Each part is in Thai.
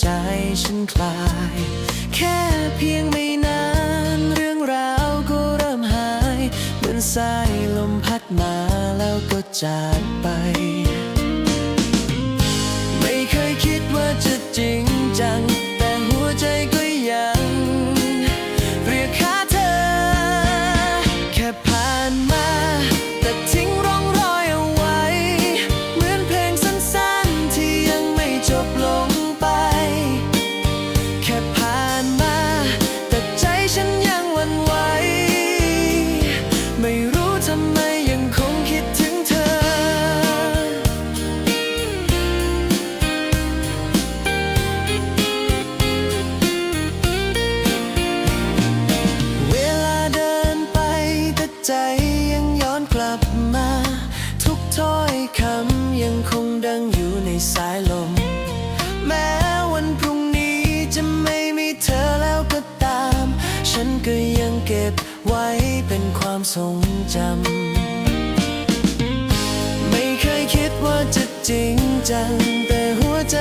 ใจฉันคลาย แค่เพียงไม่นาน เรื่องราวก็เริ่มหาย เหมือนสายลมพัดมาแล้วก็จากไป คำยังคงดังอยู่ในสายลม แม้วันพรุ่งนี้จะไม่มีเธอแล้วก็ตาม ฉันก็ยังเก็บไว้เป็นความทรงจำ ไม่เคยคิดว่าจะจริงจัง แต่หัวใจ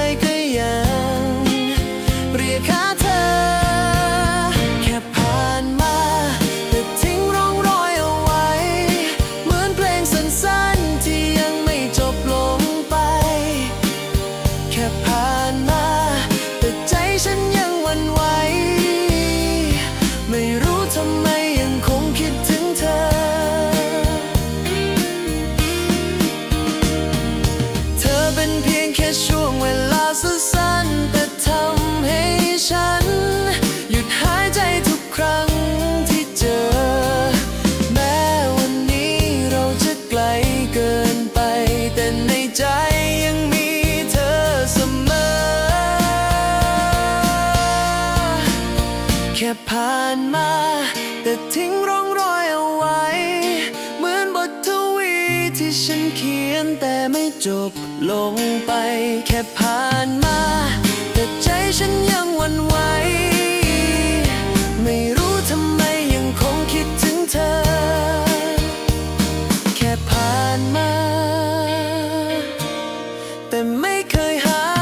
านมา แต่ทิ้งร่องรอยเอาไว้ เหมือนบททวีที่ฉันเขียนแต่ไม่จบลงไป แค่ผ่านมา แต่ใจฉันยังวันไหวไม่รู้ทำไมยังคงคิดถึงเธอ แค่ผ่านมา แต่ไม่เคยหา